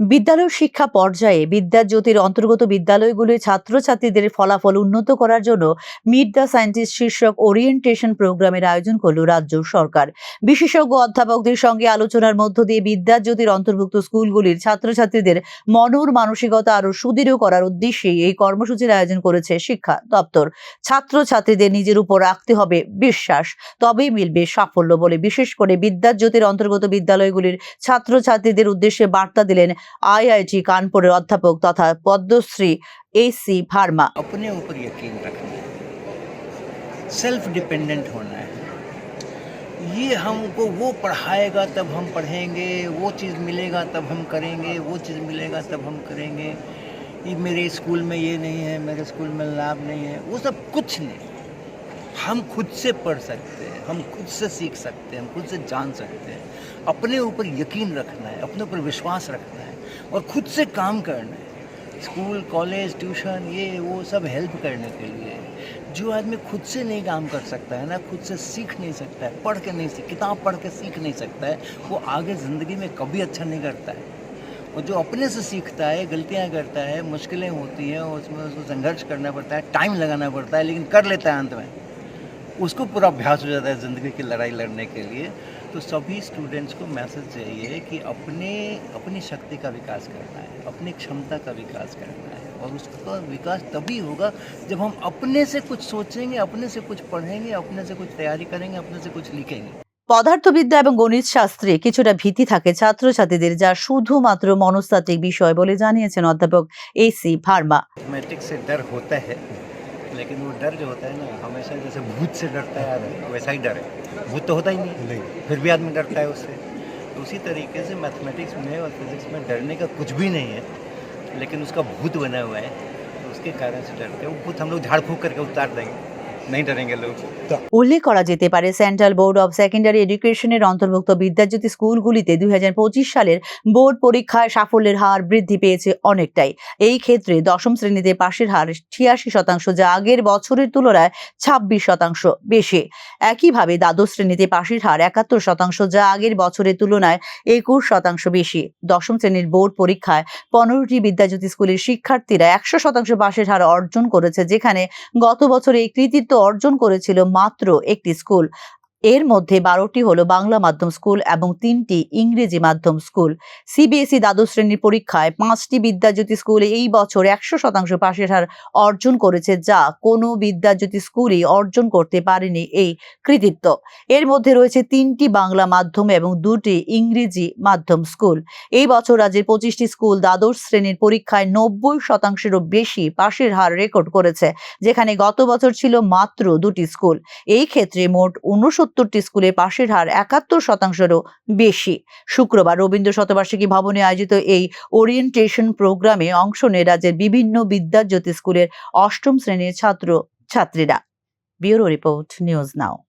বিদ্যালয় শিক্ষা পর্যায়ে বিদ্যাজ্যোতির অন্তর্গত বিদ্যালয়গুলির ছাত্রছাত্রীদের ফলাফল উন্নত করার জন্য মিট দ্য সায়েন্টিস্ট শীর্ষক ওরিয়েন্টেশন প্রোগ্রামের আয়োজন করল রাজ্য সরকার। বিশেষজ্ঞ অধ্যাপকদের সঙ্গে আলোচনার মধ্য দিয়ে বিদ্যাজ্যোতির অন্তর্ভুক্ত স্কুলগুলির ছাত্রছাত্রীদের মনোর মানসিকতা আরও সুদৃঢ় করার উদ্দেশ্যে এই কর্মসূচির আয়োজন করেছে শিক্ষা দপ্তর। ছাত্রছাত্রীদের নিজের উপর রাখতে হবে বিশ্বাস, তবেই মিলবে সাফল্য বলে বিশেষ করে বিদ্যাজ্যোতির অন্তর্গত বিদ্যালয়গুলির ছাত্রছাত্রীদের উদ্দেশ্যে বার্তা দিলেন আইআইটি কানপুরের অধ্যাপক তথা পদ্মশ্রী এসি ভার্মা अपने ऊपर यकीन रखना है सेल्फ डिपेंडेंट होना है ये हमको वो पढ़ाएगा तब हम पढ़ेंगे वो चीज़ मिलेगा तब हम करेंगे वो चीज़ मिलेगा तब हम करेंगे ये मेरे स्कूल में ये नहीं है मेरे स्कूल में लैब नहीं है वो सब कुछ नहीं हम खुद से पढ़ सकते हैं हम खुद से सीख सकते हैं, हम खुद से जान सकते हैं। अपने ऊपर यकीन रखना है, अपने ऊपर विश्वास रखना है और खुद से काम करना है। स्कूल, कॉलेज, ट्यूशन, ये, वो सब हेल्प करने के लिए। जो आदमी खुद से नहीं काम कर सकता है ना, खुद से सीख नहीं सकता है, पढ़ के नहीं सीख किताब पढ़ के सीख नहीं सकता है, वो आगे ज़िंदगी में कभी अच्छा नहीं करता है। और जो अपने से सीखता है, गलतियाँ करता है, मुश्किलें होती हैं, उसमें उसको संघर्ष करना पड़ता है, टाइम लगाना पड़ता है, लेकिन कर लेता है अंत में। उसको पूरा अभ्यास हो जाता है ज़िंदगी की लड़ाई लड़ने के लिए तो सभी स्टूडेंट्स को मैसेज चाहिए कि अपने अपनी शक्ति का विकास करना है अपनी क्षमता का विकास करना है और उसका विकास तभी होगा जब हम अपने से कुछ सोचेंगे अपने से कुछ पढ़ेंगे अपने से कुछ तैयारी करेंगे अपने से कुछ लिखेंगे পদার্থবিদ্যা এবং গণিত শাস্ত্রে কিছুটা ভীতি থাকে ছাত্রছাত্রীদের যা শুধুমাত্র মনস্তাত্ত্বিক বিষয় বলে জানিয়েছেন অধ্যাপক এসি ভার্মা मैट्रिक्स से डर होता है लेकिन वो डर जो होता है ना हमेशा जैसे भूत से डरता है आदमी वैसा ही डर है। भूत तो होता ही नहीं नहीं। फिर भी आदमी डरता है उससे। तो उसी तरीके से मैथमेटिक्स में और फिजिक्स में डरने का कुछ भी नहीं है लेकिन उसका भूत बना हुआ है। तो उसके कारण से डरते हैं। वो भूत हम लोग झाड़ फूँक करके उतार देंगे। উল্লেখ করা যেতে পারে, সেন্ট্রাল বোর্ড অব সেকেন্ডারি এডুকেশনের অন্তর্ভুক্ত বিদ্যাজ্যোতি স্কুলগুলিতে দুই হাজার পঁচিশ সালের বোর্ড পরীক্ষায় সাফল্যের হার বৃদ্ধি পেয়েছে অনেকটাই। এই ক্ষেত্রে দশম শ্রেণীতে পাশের হার ছিয়াশি শতাংশ, যা আগের বছরের তুলনায় ছাব্বিশ শতাংশ বেশি। একইভাবে দ্বাদশ শ্রেণীতে পাশের হার একাত্তর শতাংশ, যা আগের বছরের তুলনায় একুশ শতাংশ বেশি। দশম শ্রেণির বোর্ড পরীক্ষায় পনেরোটি বিদ্যাজ্যোতি স্কুলের শিক্ষার্থীরা একশো শতাংশ পাশের হার অর্জন করেছে, যেখানে গত বছর এই কৃতিত্ব অর্জন করেছিল মাত্র একটি স্কুল। এর মধ্যে বারোটি হলো বাংলা মাধ্যম স্কুল এবং তিনটি ইংরেজি মাধ্যম স্কুল। সিবিএসই দ্বাদশ শ্রেণির পরীক্ষায় পাঁচটি বিদ্যাজ্যোতি স্কুলে এই বছর একশো শতাংশ পাশের হার অর্জন করেছে যা কোনো বিদ্যাজ্যোতি স্কুলই অর্জন করতে পারেনি এই কৃতিত্ব। এর মধ্যে রয়েছে তিনটি বাংলা মাধ্যম এবং দুটি ইংরেজি মাধ্যম স্কুল। এই বছর রাজ্যের পঁচিশটি স্কুল দ্বাদশ শ্রেণির পরীক্ষায় নব্বই শতাংশেরও বেশি পাশের হার রেকর্ড করেছে, যেখানে গত বছর ছিল মাত্র দুটি স্কুল। এই ক্ষেত্রে মোট উনসত্তরটি স্কুলে পাশের হার একাত্তর শতাংশেরও বেশি। শুক্রবার রবীন্দ্র শতবার্ষিকী ভবনে আয়োজিত এই ওরিয়েন্টেশন প্রোগ্রামে অংশ নেয় রাজ্যের বিভিন্ন বিদ্যাজ্যোতি স্কুলের অষ্টম শ্রেণির ছাত্র ছাত্রীরা ব্যুরো রিপোর্ট, নিউজ নাও।